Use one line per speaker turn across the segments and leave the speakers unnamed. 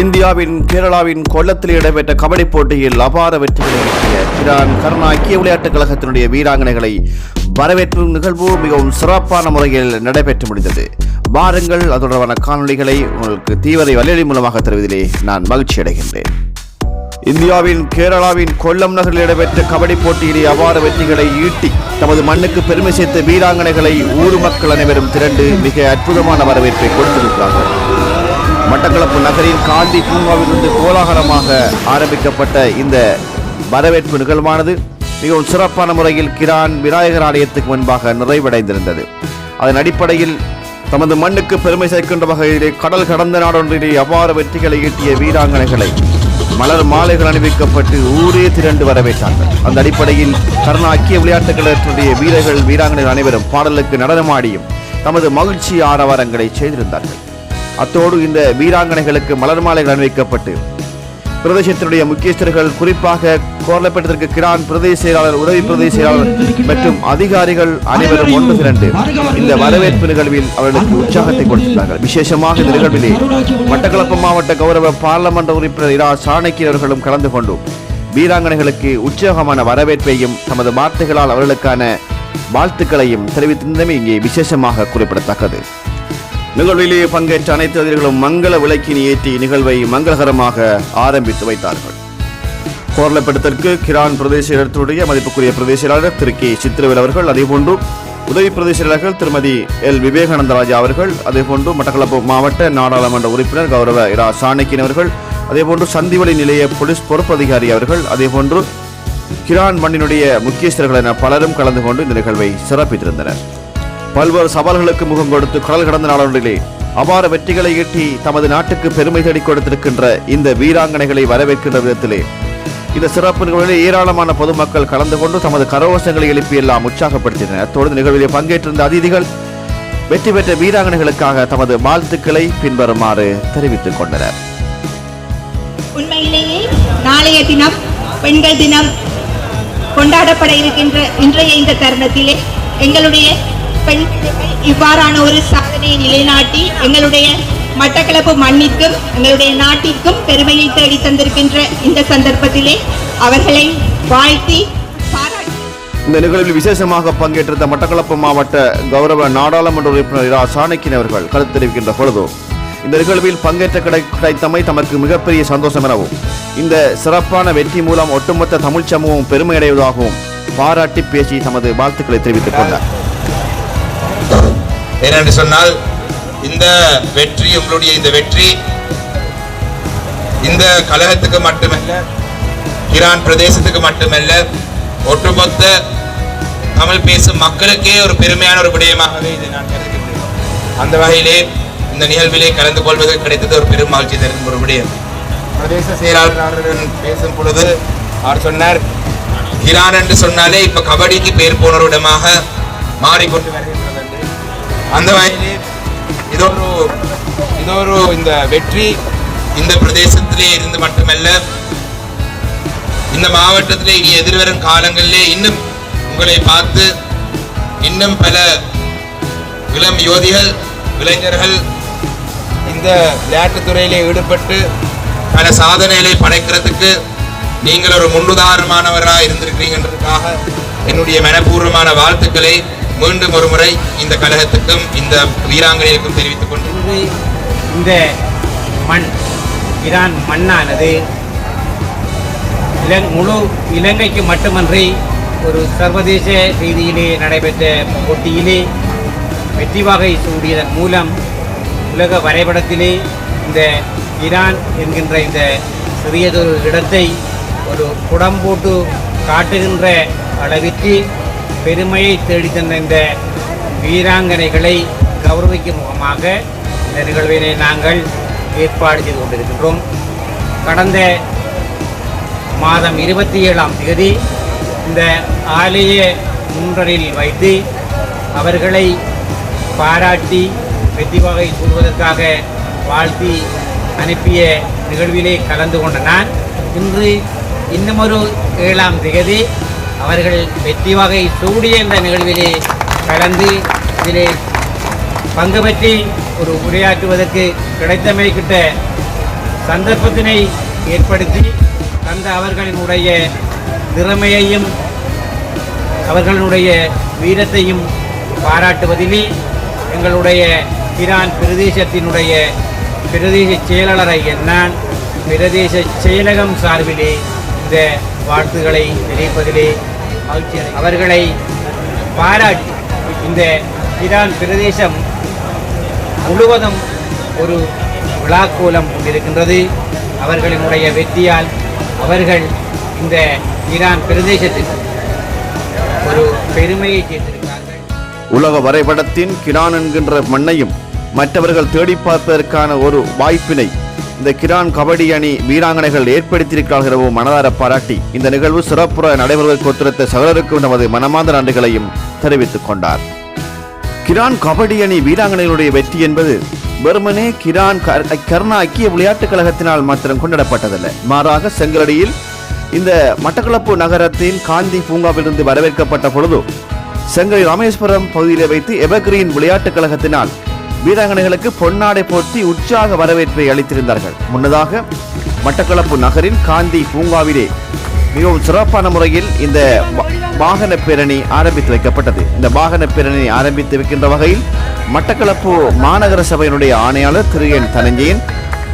இந்தியாவின் கேரளாவின் கொல்லத்தில் இடம்பெற்ற கபடி போட்டியில் அபார வெற்றிகளை ஈட்டிய கிரான் கருணா ஐக்கிய விளையாட்டுக் கழகத்தினுடைய வீராங்கனைகளை வரவேற்றும் நிகழ்வு மிகவும் சிறப்பான முறையில் நடைபெற்று முடிந்தது. வாருங்கள் அது தொடர்பான காணொளிகளை உங்களுக்கு தீவிர வலையொலி மூலமாக தருவதிலே நான் மகிழ்ச்சி அடைகின்றேன். இந்தியாவின் கேரளாவின் கொல்லம் நகரில் இடம்பெற்ற கபடி போட்டியிலே அபார வெற்றிகளை ஈட்டி தமது மண்ணுக்கு பெருமை சேர்த்த வீராங்கனைகளை ஊர் மக்கள் அனைவரும் திரண்டு மிக அற்புதமான வரவேற்பை கொடுத்திருக்கிறார்கள். மட்டக்களப்பு நகரின் காந்தி பூங்காவிலிருந்து கோலாகலமாக ஆரம்பிக்கப்பட்ட இந்த வரவேற்பு நிகழ்வானது மிகவும் சிறப்பான முறையில் கிரான் விநாயகர் ஆலயத்துக்கு முன்பாக நிறைவடைந்திருந்தது. அதன் அடிப்படையில் தமது மண்ணுக்கு பெருமை சேர்க்கின்ற வகையிலே கடல் கடந்த நாடொன்றிலே அபார வெற்றிகளை ஈட்டிய வீராங்கனைகளை மலர் மாலைகள் அணிவிக்கப்பட்டு ஊரே திரண்டு வரவேற்றார்கள். அந்த அடிப்படையில் கர்ணா ஐக்கிய விளையாட்டுக் கழகத்துடைய வீரர்கள் வீராங்கனைகள் அனைவரும் பாடலுக்கு நடனமாடியும் தமது மகிழ்ச்சி ஆரவாரங்களை செய்திருந்தார்கள். அத்தோடு இந்த வீராங்கனைகளுக்கு மலர் மாலைகள் அணிவிக்கப்பட்டு பிரதேசத்தினுடைய முக்கியஸ்தர்கள் குறிப்பாக கோரலப்பட்டதற்கு கிரான் பிரதேச செயலாளர் உதவி பிரதேச செயலாளர் மற்றும் அதிகாரிகள் அனைவரும் ஒன்று திரண்டு இந்த வரவேற்பு நிகழ்வில் அவர்களுக்கு உற்சாகத்தை கொடுத்துள்ளார்கள் விசேஷமாக இந்த நிகழ்விலே மட்டக்களப்பு மாவட்ட கௌரவ பாராளுமன்ற உறுப்பினர் இரா. சாணக்கியர் அவர்களும் கலந்து கொண்டும் வீராங்கனைகளுக்கு உற்சாகமான வரவேற்பையும் தமது வார்த்தைகளால் அவர்களுக்கான வாழ்த்துக்களையும் தெரிவித்திருந்தமே இங்கே விசேஷமாக குறிப்பிடத்தக்கது. நிகழ்விலே பங்கேற்ற அனைத்து அதிர்களும் மங்கள விளக்கினை ஏற்றி நிகழ்வை மங்களகரமாக ஆரம்பித்து வைத்தார்கள். கோர்லப்படத்திற்கு கிரான் பிரதேச இடத்துடைய மதிப்புக்குரிய பிரதேச செயலாளர் திரு கே சித்திரவேல் அவர்கள் அதேபோன்று உதவி பிரதேச செயலாளர்கள் திருமதி எல் விவேகானந்தராஜா அவர்கள் அதேபோன்று மட்டக்களப்பு மாவட்ட நாடாளுமன்ற உறுப்பினர் கௌரவ இரா சாணக்கியன் அவர்கள் அதேபோன்று சந்திவழி நிலைய போலீஸ் பொறுப்பு அதிகாரி அவர்கள் அதேபோன்று கிரான் மண்ணினுடைய முக்கியஸ்தர்கள் என பலரும் கலந்து கொண்டு இந்த நிகழ்வை சிறப்பித்திருந்தனர். பல்வேறு சவால்களுக்கு முகம் கொடுத்து கடல் கடந்த நாளொன்றிலே அபார வெற்றிகளை ஈட்டி தமது நாட்டுக்கு பெருமை தேடி கொடுத்திருக்கின்ற இந்த வீராங்கனைகளை வரவேற்கின்ற விதத்திலே. இந்த சிறப்பு நிகழ்வில் ஏராளமான பொதுமக்கள் கலந்து கொண்டு தமது கரகோஷங்களை எழுப்பி எல்லாம் உற்சாகப்படுத்தினர். அத்தோடு இந்த பங்கேற்றிருந்த அதிதிகள் வெற்றி பெற்ற வீராங்கனைகளுக்காக தமது வாழ்த்துக்களை பின்வருமாறு தெரிவித்துக் கொண்டனர்.
உண்மையிலேயே நாளைய தினம் பெண்கள் தினம் கொண்டாடப்பட இருக்கின்ற இன்றைய இந்த தருணத்திலே எங்களுடைய பெண் இவ்வாறான ஒரு சாதனையை நிலைநாட்டி எங்களுடைய மட்டக்களப்பு மண்ணிற்கும் எங்களுடைய நாட்டிற்கும் பெருமையை தேடி தந்திருக்கின்ற இந்த சந்தர்ப்பத்திலே அவர்களை வாழ்த்தி
இந்த நிகழ்வில் விசேஷமாக பங்கேற்றிருந்த மட்டக்களப்பு மாவட்ட கௌரவ நாடாளுமன்ற உறுப்பினர் இரா. சாணக்கியன் அவர்கள் கருத்து தெரிவிக்கின்ற பொழுது இந்த நிகழ்வில் பங்கேற்ற கிடை கிடைத்தமை தமக்கு மிகப்பெரிய சந்தோஷம் எனவும் இந்த சிறப்பான வெற்றி மூலம் ஒட்டுமொத்த தமிழ் சமூகம் பெருமையடைவதாகவும் பாராட்டி பேசி தமது வாழ்த்துக்களை தெரிவித்துக் கொண்டார்.
ஏனென்று சொன்னால் இந்த வெற்றி உங்களுடைய இந்த வெற்றி இந்த கழகத்துக்கு மட்டுமல்ல ஈரான் பிரதேசத்துக்கு மட்டுமல்ல ஒட்டுமொத்த தமிழ் பேசும் மக்களுக்கே ஒரு பெருமையான ஒரு விடயமாகவே இதை நான் கருதுகின்றேன் அந்த வகையிலே இந்த நிகழ்விலே கலந்து கொள்வது கிடைத்தது ஒரு பெரும் மகிழ்ச்சி தரும் ஒரு விடயம். பிரதேச செயலாளர்களுடன் பேசும் பொழுது அவர் சொன்னார் ஈரான் என்று சொன்னாலே இப்ப கபடிக்கு பேர் போன ஒரு இடமாக மாறிக்கொண்டு வருகின்றனர் அந்த வகையிலே இதொரு இதொரு இந்த வெற்றி இந்த பிரதேசத்திலே இருந்து மட்டுமல்ல இந்த மாவட்டத்திலே இனி எதிர்வரும் காலங்களிலே இன்னும் உங்களை பார்த்து இன்னும் பல இளம் யோதிகள் இளைஞர்கள் இந்த விளையாட்டுத் துறையிலே ஈடுபட்டு பல சாதனைகளை படைக்கிறதுக்கு நீங்கள் ஒரு முன்னுதாரணமானவராக இருந்திருக்கிறீங்கன்றதுக்காக என்னுடைய மனப்பூர்வமான வாழ்த்துக்களை மீண்டும் ஒருமுறை இந்த கழகத்துக்கும் இந்த வீராங்கனைகளுக்கும் தெரிவித்துக் கொண்டு
இந்த மண் ஈரான் மண்ணானது இலங் முழு இலங்கைக்கு மட்டுமன்றி ஒரு சர்வதேச ரீதியிலே நடைபெற்ற போட்டியிலே வெற்றி வகை சூடியதன் மூலம் உலக வரைபடத்திலே இந்த ஈரான் என்கின்ற இந்த சிறியதொரு இடத்தை ஒரு குடம் போட்டு காட்டுகின்ற அளவிற்கு பெருமையை தேடித் தந்த இந்த வீராங்கனைகளை கௌரவிக்கும் முகமாக இந்த நிகழ்வினை நாங்கள் ஏற்பாடு செய்து கொண்டிருக்கின்றோம். கடந்த மாதம் இருபத்தி ஏழாம் தேதி இந்த ஆலய முன்றலில் வைத்து அவர்களை பாராட்டி வெற்றி வகை கூறுவதற்காக வாழ்த்தி அனுப்பிய நிகழ்விலே கலந்து கொண்ட நான் இன்று இன்னுமொரு ஏழாம் திகதி அவர்கள் வெற்றி வகை சூடிய என்ற நிகழ்விலே கலந்து இதிலே பங்கு பற்றி ஒரு உரையாற்றுவதற்கு கிடைத்தமை கிட்ட சந்தர்ப்பத்தினை ஏற்படுத்தி தந்த அவர்களினுடைய திறமையையும் அவர்களுடைய வீரத்தையும் பாராட்டுவதிலே எங்களுடைய ஈரான் பிரதேசத்தினுடைய பிரதேச செயலாளரை நான் பிரதேச செயலகம் சார்பிலே இந்த வாழ்த்துக்களை நினைப்பதிலே அவர்களை பாராட்டி இந்த ஈரான் பிரதேசம் முழுவதும் ஒரு விழாக்கோலம் கொண்டிருக்கின்றது. அவர்களினுடைய வெற்றியால் அவர்கள் இந்த ஈரான் பிரதேசத்திற்கு ஒரு பெருமையை சேர்த்திருக்கிறார்கள்.
உலக வரைபடத்தின் கிரான் என்கின்ற மண்ணையும் மற்றவர்கள் தேடி பார்ப்பதற்கான ஒரு வாய்ப்பினை இந்த கிரான் கபடி அணி வீராங்கனைகள் ஏற்படுத்தியிருக்கிறார்கள் எனவும் மனதார பாராட்டி இந்த நிகழ்வு சிறப்புற நடைபெறுவதற்கு ஒத்துழைத்த சகலருக்கும் நமது மனமார்ந்த நன்றிகளையும் தெரிவித்துக் கொண்டார். கிரான் கபடி அணி வீராங்கனைகளுடைய வெற்றி என்பது வெறுமனே கிரான் கர்- ஐக்கிய விளையாட்டுக் கழகத்தினால் மாத்திரம் கொண்டாடப்பட்டதல்ல. மாறாக செங்கலடியில் இந்த மட்டக்களப்பு நகரத்தின் காந்தி பூங்காவிலிருந்து வரவேற்கப்பட்ட பொழுது செங்கல் ராமேஸ்வரம் பகுதியில் வைத்து எவர்கிரீன் விளையாட்டுக் கழகத்தினால் வீராங்கனைகளுக்கு பொன்னாடை போர்த்தி உற்சாக வரவேற்பை அளித்திருந்தார்கள். முன்னதாக மட்டக்களப்பு நகரின் காந்தி பூங்காவிலே மிகவும் சிறப்பான முறையில் இந்த வாகன பேரணி ஆரம்பித்து வைக்கப்பட்டது. இந்த வாகன பேரணி ஆரம்பித்து வைக்கின்ற வகையில் மட்டக்களப்பு மாநகர சபையினுடைய ஆணையாளர் திரு. என். தனஞ்சயன்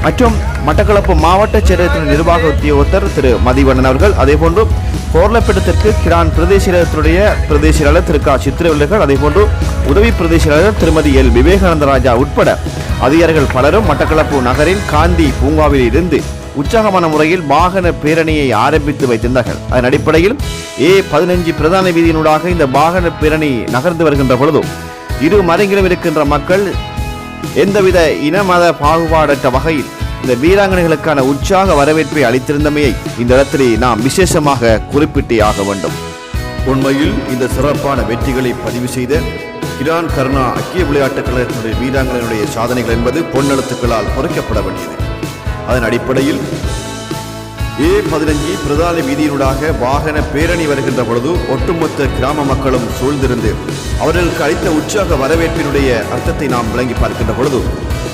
மற்றும் மட்டக்களப்பு மாவட்ட செயலகத்தின் நிர்வாக உத்தியோகத்தர் திரு. மதிவண்ணன் அவர்கள் அதேபோன்று கோர்லப்பேட்டத்திற்கு கிரான் பிரதேச செயலகத்தினுடைய பிரதேச செயலாளர் திரு கா சித்திரவல்லர்கள் அதேபோன்று உதவி பிரதேச திருமதி எல். விவேகானந்த ராஜா உட்பட அதிகாரிகள் பலரும் மட்டக்களப்பு நகரின் காந்தி பூங்காவில் இருந்து உற்சாகமான முறையில் வாகன பேரணியை ஆரம்பித்து வைத்திருந்தார்கள். அதன் அடிப்படையில் ஏ பதினஞ்சு பிரதான வீதியினூடாக இந்த வாகன பேரணி நகர்ந்து வருகின்ற பொழுதும் இரு மரங்களும் இருக்கின்ற மக்கள் எந்தவித இன மத பாகுபாடற்ற வகையில் இந்த வீராங்கனைகளுக்கான உற்சாக வரவேற்பை அளித்திருந்தமையை இந்த இடத்திலே நாம் விசேஷமாக குறிப்பிட்டே ஆக வேண்டும். உண்மையில் இந்த சிறப்பான வெற்றிகளை பதிவு செய்த கிரான் கருணா ஐக்கிய விளையாட்டுக் கழகத்தினுடைய வீராங்கனைகளுடைய சாதனைகள் என்பது பொன்னெழுத்துக்களால் குறைக்கப்பட வேண்டியது. அதன் அடிப்படையில் ஏ பதினஞ்சு பிரதான வீதியினூடாக வாகன பேரணி வருகின்ற பொழுது ஒட்டுமொத்த கிராம மக்களும் சூழ்ந்திருந்து அவர்களுக்கு அளித்த உற்சாக வரவேற்பினுடைய அர்த்தத்தை நாம் விளங்கி பார்க்கின்ற பொழுது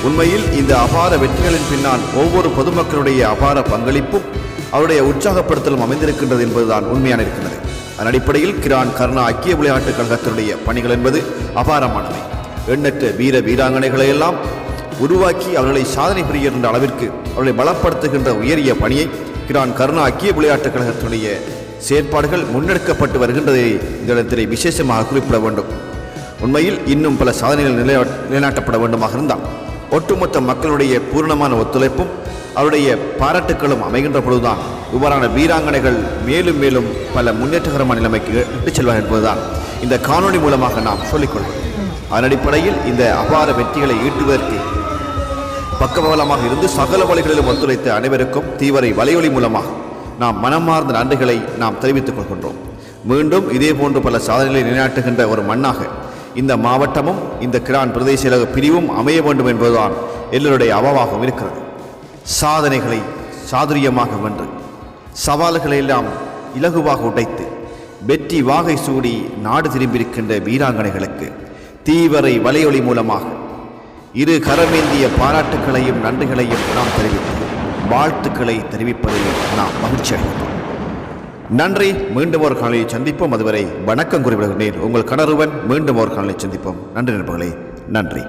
உண்மையில் இந்த அபார வெற்றிகளின் பின்னால் ஒவ்வொரு பொதுமக்களுடைய அபார பங்களிப்பும் அவருடைய உற்சாகப்படுத்தலும் அமைந்திருக்கின்றது என்பதுதான் உண்மையான இருக்கின்றது. அதன் அடிப்படையில் கிரான் கர்ணா ஐக்கிய விளையாட்டுக் கழகத்தினுடைய பணிகள் என்பது அபாரமானவை. எண்ணற்ற வீர வீராங்கனைகளை எல்லாம் உருவாக்கி அவர்களை சாதனை புரிகின்ற அளவிற்கு அவர்களை பலப்படுத்துகின்ற உயரிய பணியை கிரான் கருணா ஐக்கிய விளையாட்டுக் கழகத்தினுடைய செயற்பாடுகள் முன்னெடுக்கப்பட்டு வருகின்றதை இந்த இடத்திலே விசேஷமாக குறிப்பிட வேண்டும். உண்மையில் இன்னும் பல சாதனைகள் நிலை நிலைநாட்டப்பட வேண்டுமாக இருந்தால் ஒட்டுமொத்த மக்களுடைய பூரணமான ஒத்துழைப்பும் அவருடைய பாராட்டுக்களும் அமைகின்ற பொழுதுதான் இவ்வாறான வீராங்கனைகள் மேலும் மேலும் பல முன்னேற்றகரமான நிலைமைக்கு இட்டுச் செல்வார் என்பதுதான் இந்த காணொளி மூலமாக நாம் சொல்லிக்கொள்வோம் அதன் அடிப்படையில் இந்த அபார வெற்றிகளை ஈட்டுவதற்கு பக்கபலமாக இருந்து சகல வழிகளிலும் ஒத்துழைத்த அனைவருக்கும் தீவரை வலையொலி மூலமாக நாம் மனமார்ந்த நன்றிகளை நாம் தெரிவித்துக் கொள்கின்றோம். மீண்டும் இதே போன்று பல சாதனைகளை நிலைநாட்டுகின்ற ஒரு மண்ணாக இந்த மாவட்டமும் இந்த கிரான் பிரதேச பிரிவும் அமைய வேண்டும் என்பதுதான் எல்லோருடைய அவவாகம் இருக்கிறது. சாதனைகளை சாதுரியமாக வென்று சவால்களை எல்லாம் இலகுவாக உடைத்து வெற்றி வாகை சூடி நாடு திரும்பியிருக்கின்ற வீராங்கனைகளுக்கு தீவரை வலையொலி மூலமாக இரு கரமேந்திய பாராட்டுக்களையும் நன்றிகளையும் நாம் தெரிவித்து வாழ்த்துக்களை தெரிவிப்பதையும் நாம் மகிழ்ச்சி அடைகிறோம். நன்றி. மீண்டும் ஒரு காலையை சந்திப்போம். அதுவரை வணக்கம் குறிப்பிடுகிறேன் உங்கள் கணருவன் மீண்டும் ஒரு காலையை சந்திப்போம். நன்றி நண்பர்களே. நன்றி.